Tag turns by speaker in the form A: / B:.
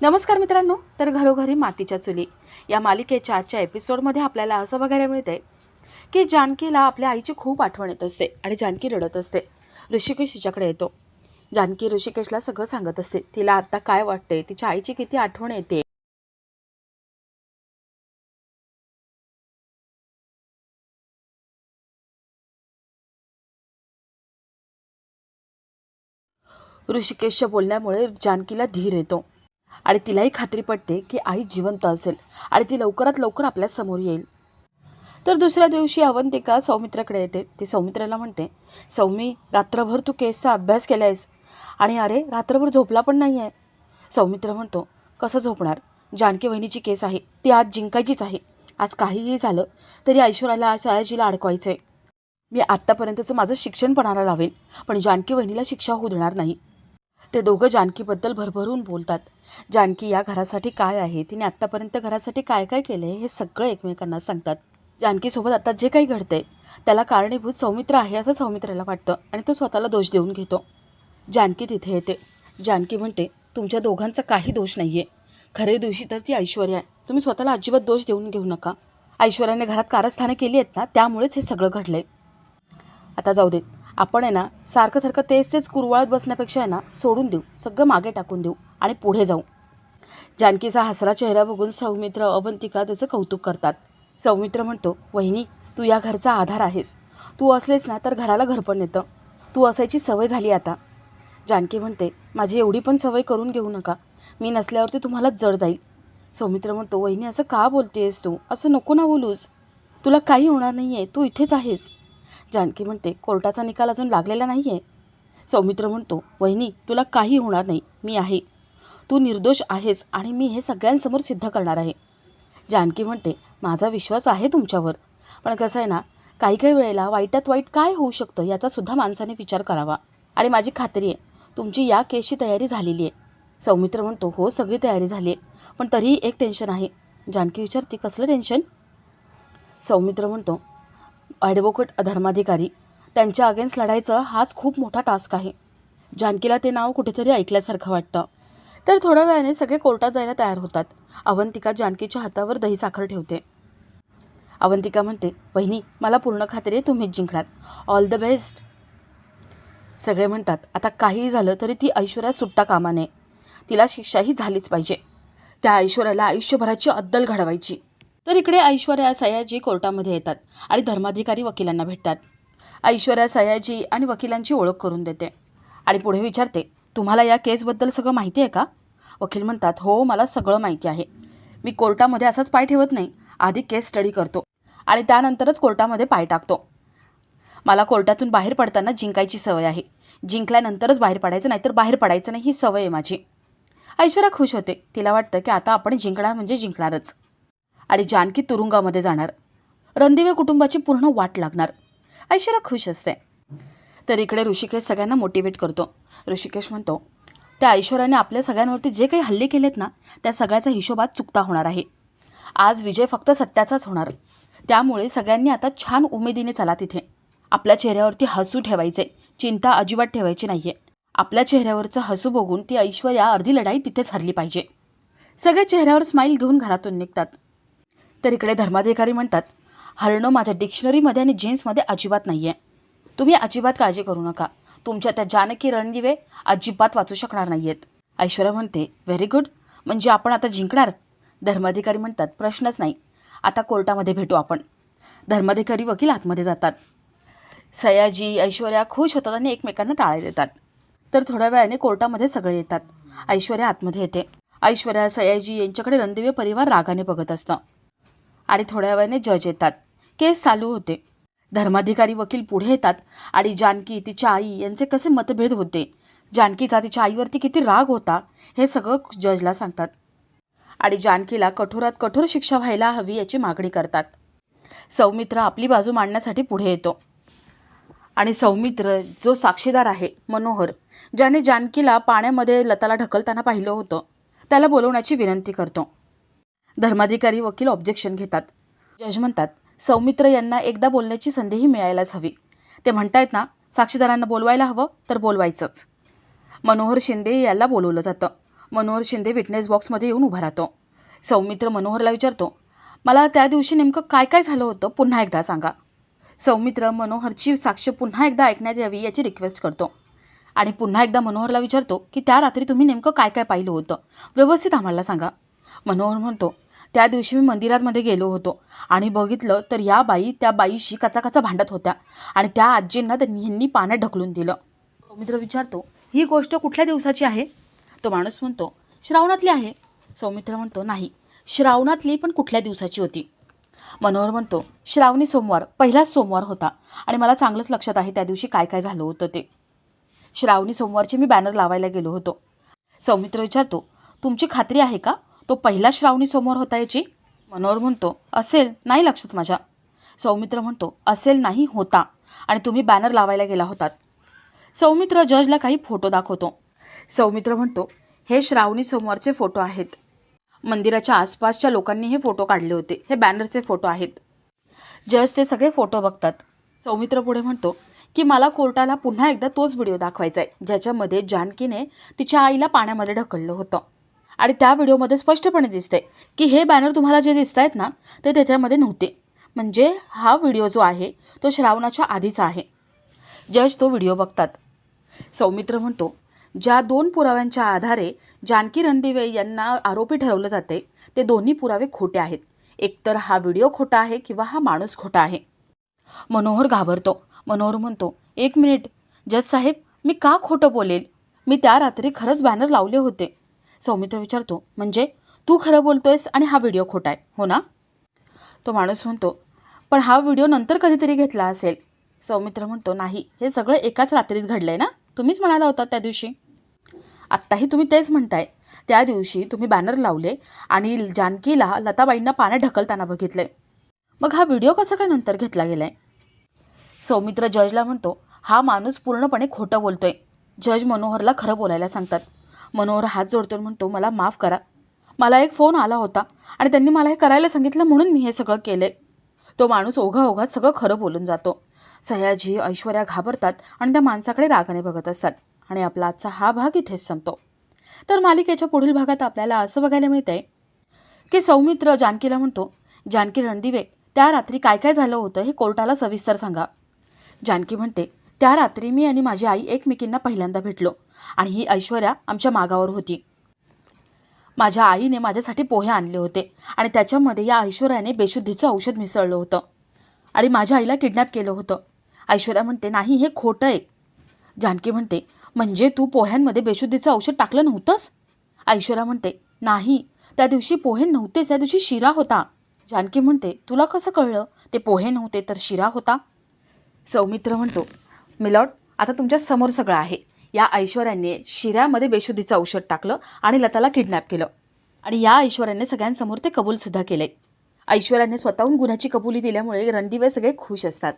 A: नमस्कार मित्रांनो तर घरोघरी मातीच्या चुली. या मालिकेच्या आजच्या एपिसोडमध्ये आपल्याला असं बघायला मिळतंय की जानकीला आपल्या आईची खूप आठवण येत असते आणि जानकी रडत असते. ऋषिकेश तिच्याकडे येतो. जानकी ऋषिकेशला सगळं सांगत असते. तिला आता काय वाटते तिच्या आईची किती आठवण येते? ऋषिकेशच्या बोलण्यामुळे जानकीला धीर येतो. आणि तिलाही खात्री पडते की आई जिवंत असेल आणि ती लवकरात लवकर आपल्यासमोर येईल. तर दुसऱ्या दिवशी अवंतिका सौमित्राकडे येते. ती सौमित्राला म्हणते सौमी रात्रभर तू केसचा अभ्यास केला आहेस आणि अरे रात्रभर झोपला पण नाही आहे सौमित्र म्हणतो कसं झोपणार? जानकी वहिनीची केस आहे. ती आज जिंकायचीच आहे. आज काहीही झालं तरी ऐश्वर्याला सयाजीला अडकवायचं आहे मी आत्तापर्यंतचं माझं शिक्षण पणाला लावेल पण जानकी वहिनीला शिक्षा होऊ देणार नाही. ते दोघं जानकीबद्दल भरभरून बोलतात. जानकी या घरासाठी काय आहे? तिने आत्तापर्यंत घरासाठी काय काय केलं आहे हे सगळं एकमेकांना सांगतात. जानकीसोबत आता जे काही घडतंय त्याला कारणीभूत सौमित्र आहे असं सौमित्राला वाटतं आणि तो स्वतःला दोष देऊन घेतो. जानकी तिथे येते. जानकी म्हणते तुमच्या दोघांचा काही दोष नाही आहे खरे दिवशी तर ती ऐश्वर्या आहे. तुम्ही स्वतःला अजिबात दोष देऊन घेऊ नका. ऐश्वर्याने घरात कारस्थाने केली आहेत ना त्यामुळेच हे सगळं घडलं आहे आता जाऊ देत. आपण आहे ना सारखं सारखं तेच तेच कुरवाळत बसण्यापेक्षा आहे ना सोडून देऊ. सगळं मागे टाकून देऊ आणि पुढे जाऊ. जानकीचा हसरा चेहरा बघून सौमित्र अवंतिका त्याचं कौतुक करतात. सौमित्र म्हणतो वहिनी तू या घरचा आधार आहेस. तू असलेस ना तर घराला घरपण येतं तू असायची सवय झाली आता. जानकी म्हणते माझी एवढी पण सवय करून घेऊ नका. मी नसल्यावरती तुम्हाला जड जाईल. सौमित्र म्हणतो वहिनी असं का बोलतेस तू? असं नको ना बोलूस. तुला काही होणार नाही आहे तू इथेच आहेस. जानकी म्हणते कोर्टाचा निकाल अजून लागलेला नाही आहे सौमित्र म्हणतो वहिनी तुला काही होणार नाही. मी आहे. तू निर्दोष आहेस आणि मी हे सगळ्यांसमोर सिद्ध करणार आहे. जानकी म्हणते माझा विश्वास आहे तुमच्यावर. पण कसं आहे ना काही काही वेळेला वाईटात वाईट काय होऊ शकतं याचासुद्धा माणसाने विचार करावा. आणि माझी खात्री आहे तुमची या केसची तयारी झालेली आहे. सौमित्र म्हणतो हो सगळी तयारी झाली आहे पण तरीही एक टेन्शन आहे. जानकी विचारते कसलं टेन्शन? सौमित्र म्हणतो ॲडव्होकेट धर्माधिकारी त्यांच्या अगेन्स्ट लढायचं हाच खूप मोठा टास्क आहे. जानकीला ते नाव कुठेतरी ऐकल्यासारखं वाटतं. तर थोड्या वेळाने सगळे कोर्टात जायला तयार होतात. अवंतिका जानकीच्या हातावर दही साखर ठेवते. अवंतिका म्हणते बहिणी मला पूर्ण खात्री आहे तुम्हीच जिंकणार. All the best. सगळे म्हणतात आता काहीही झालं तरी ती ऐश्वर्या सुट्टा कामा नये तिला शिक्षाही झालीच पाहिजे. त्या ऐश्वर्याला आयुष्यभराची अद्दल घडवायची. तर इकडे ऐश्वर्या सयाजी कोर्टामध्ये येतात आणि धर्माधिकारी वकिलांना भेटतात. ऐश्वर्या सयाजी आणि वकिलांची ओळख करून देते आणि पुढे विचारते तुम्हाला या केसबद्दल सगळं माहिती आहे का? वकील म्हणतात हो मला सगळं माहिती आहे. मी कोर्टामध्ये असाच पाय ठेवत नाही. आधी केस स्टडी करतो आणि त्यानंतरच कोर्टामध्ये पाय टाकतो. मला कोर्टातून बाहेर पडताना जिंकायची सवय आहे. जिंकल्यानंतरच बाहेर पडायचं नाहीतर बाहेर पडायचं नाही ही सवय आहे माझी. ऐश्वर्या खुश होते. तिला वाटतं की आता आपण जिंकणार म्हणजे जिंकणारच. आणि जानकी तुरुंगामध्ये जाणार. रणदिवे कुटुंबाची पूर्ण वाट लागणार. ऐश्वर्या खुश असते. तर इकडे ऋषिकेश सगळ्यांना मोटिवेट करतो. ऋषिकेश म्हणतो त्या ऐश्वर्याने आपल्या सगळ्यांवरती जे काही हल्ले केलेत ना त्या सगळ्याचा हिशोबात चुकता होणार आहे. आज विजय फक्त सत्याचाच होणार. त्यामुळे सगळ्यांनी आता छान उमेदीने चला तिथे. आपल्या चेहऱ्यावरती हसू ठेवायचे. चिंता अजिबात ठेवायची नाही आहे आपल्या चेहऱ्यावरचं हसू बघून ती ऐश्वर्या अर्धी लढाई तिथेच हरली पाहिजे. सगळे चेहऱ्यावर स्माईल घेऊन घरातून निघतात. तर इकडे धर्माधिकारी म्हणतात हरणं माझ्या डिक्शनरीमध्ये आणि जीन्समध्ये अजिबात नाही आहे तुम्ही अजिबात काळजी करू नका. तुमच्या त्या जानकी रणदिवे अजिबात वाचू शकणार नाही आहेत ऐश्वर्या म्हणते व्हेरी गुड म्हणजे आपण आता जिंकणार? धर्माधिकारी म्हणतात प्रश्नच नाही. आता कोर्टामध्ये भेटू आपण. धर्माधिकारी वकील आतमध्ये जातात. सयाजी ऐश्वर्या खुश होतात आणि एकमेकांना टाळे देतात. तर थोड्या वेळाने कोर्टामध्ये सगळे येतात. ऐश्वर्या आतमध्ये येते. ऐश्वर्या सयाजी यांच्याकडे रणदिवे परिवार रागाने बघत असतं. आणि थोड्या वेळाने जज येतात. केस चालू होते. धर्माधिकारी वकील पुढे येतात आणि जानकी तिच्या आई यांचे कसे मतभेद होते? जानकीचा तिच्या आईवरती किती राग होता हे सगळं जजला सांगतात. आणि जानकीला कठोरात कठोर शिक्षा व्हायला हवी याची मागणी करतात. सौमित्र आपली बाजू मांडण्यासाठी पुढे येतो. आणि सौमित्र जो साक्षीदार आहे मनोहर ज्याने जानकीला पाण्यामध्ये लताला ढकलताना पाहिलं होतं त्याला बोलवण्याची विनंती करतो. धर्माधिकारी वकील ऑब्जेक्शन घेतात. जज म्हणतात सौमित्र यांना एकदा बोलण्याची संधीही मिळायलाच हवी. ते म्हणतायत ना साक्षीदारांना बोलवायला हवं तर बोलवायचंच. मनोहर शिंदे याला बोलवलं जातं. मनोहर शिंदे विटनेस बॉक्समध्ये येऊन उभा राहतो. सौमित्र मनोहरला विचारतो मला त्या दिवशी नेमकं काय काय झालं होतं? पुन्हा एकदा सांगा. सौमित्र मनोहरची साक्ष पुन्हा एकदा ऐकण्यात यावी याची रिक्वेस्ट करतो. आणि पुन्हा एकदा मनोहरला विचारतो की त्या रात्री तुम्ही नेमकं काय काय पाहिलं होतं? व्यवस्थित आम्हाला सांगा. मनोहर म्हणतो त्या दिवशी मी मंदिरातमध्ये गेलो होतो आणि बघितलं तर या बाई त्या बाईशी कचाकचा भांडत होत्या आणि त्या आजींना त्यांनी ह्यांनी पाण्यात ढकलून दिलं. सौमित्र विचारतो ही गोष्ट कुठल्या दिवसाची आहे? तो माणूस म्हणतो श्रावणातली आहे. सौमित्र म्हणतो नाही श्रावणातली पण कुठल्या दिवसाची होती? मनोहर म्हणतो श्रावणी सोमवार पहिलाच सोमवार होता आणि मला चांगलंच लक्षात आहे त्या दिवशी काय काय झालं होतं ते. श्रावणी सोमवारची मी बॅनर लावायला गेलो होतो. सौमित्र विचारतो तुमची खात्री आहे का? तो पहिला श्रावणी होता याची मनोहर म्हणतो असेल नाही लक्षात माझ्या. सौमित्र म्हणतो असेल नाही होता. आणि तुम्ही बॅनर लावायला गेला होतात. सौमित्र जजला काही फोटो दाखवतो. सौमित्र म्हणतो हे श्रावणी सोमवारचे फोटो आहेत. मंदिराच्या आसपासच्या लोकांनी हे फोटो काढले होते. हे बॅनरचे फोटो आहेत. जज ते सगळे फोटो बघतात. सौमित्र पुढे म्हणतो की मला कोर्टाला पुन्हा एकदा तोच व्हिडिओ दाखवायचा आहे ज्याच्यामध्ये जानकीने तिच्या आईला पाण्यामध्ये ढकललं होतं. आणि त्या व्हिडिओमध्ये स्पष्टपणे दिसते की हे बॅनर तुम्हाला जे दिसत आहेत ना ते त्याच्यामध्ये नव्हते. म्हणजे हा व्हिडिओ जो आहे तो श्रावणाच्या आधीचा आहे. जज तो व्हिडिओ बघतात. सौमित्र म्हणतो ज्या दोन पुराव्यांच्या आधारे जानकी रणदिवे यांना आरोपी ठरवलं जाते ते दोन्ही पुरावे खोटे आहेत. एकतर हा व्हिडिओ खोटा आहे किंवा हा माणूस खोटा आहे. मनोहर घाबरतो. मनोहर म्हणतो एक मिनिट जज साहेब मी का खोटं बोलेल? मी त्या रात्री खरंच बॅनर लावले होते. सौमित्र विचारतो. म्हणजे? तू खरं बोलतोयस आणि हा व्हिडिओ खोटा आहे हो ना? तो माणूस म्हणतो पण हा व्हिडिओ नंतर कधीतरी घेतला असेल. सौमित्र म्हणतो नाही हे सगळं एकाच रात्रीत घडलंय ना? तुम्हीच म्हणाला होता त्या दिवशी. आत्ताही तुम्ही तेच म्हणताय. त्या दिवशी तुम्ही बॅनर लावले आणि जानकीला लताबाईंना पाण्यात ढकलताना बघितले. मग हा व्हिडिओ कसा काय नंतर घेतला गेलाय? सौमित्र जजला म्हणतो हा माणूस पूर्णपणे खोटं बोलतोय. जज मनोहरला खरं बोलायला सांगतात. मनोहर हात जोडतो म्हणतो मला माफ करा. मला एक फोन आला होता आणि त्यांनी मला हे करायला सांगितलं म्हणून मी हे सगळं केले. तो माणूस ओघा ओघात सगळं खरं बोलून जातो. सयाजी ऐश्वर्या घाबरतात आणि त्या माणसाकडे रागाने बघत असतात आणि आपला आजचा हा भाग इथेच संपतो. तर मालिकेच्या पुढील भागात आपल्याला असं बघायला मिळतंय की सौमित्र जानकीला म्हणतो जानकी रणदिवे त्या रात्री काय काय झालं होतं हे कोर्टाला सविस्तर सांगा. जानकी म्हणते त्या रात्री मी आणि माझी आई एकमेकींना पहिल्यांदा भेटलो आणि ही ऐश्वर्या आमच्या मागावर होती. माझ्या आईने माझ्यासाठी पोहे आणले होते आणि त्याच्यामध्ये या ऐश्वर्याने बेशुद्धीचं औषध मिसळलं होतं आणि माझ्या आईला किडनॅप केलं होतं. ऐश्वर्या म्हणते नाही हे खोटं आहे. जानकी म्हणते म्हणजे तू पोह्यांमध्ये बेशुद्धीचं औषध टाकलं नव्हतंस? ऐश्वर्या म्हणते नाही त्या दिवशी पोहे नव्हतेच त्या दिवशी शिरा होता. जानकी म्हणते तुला कसं कळलं? ते पोहे नव्हते तर शिरा होता? सौमित्र म्हणतो मिलॉट आता तुमच्यासमोर सगळं आहे. या ऐश्वर्याने शिऱ्यामध्ये बेशुद्धीचं औषध टाकलं आणि लताला किडनॅप केलं. आणि या ऐश्वर्याने सगळ्यांसमोर ते कबूलसुद्धा केले ऐश्वर्याने स्वतःहून गुन्ह्याची कबुली दिल्यामुळे रणदिवे सगळे खुश असतात.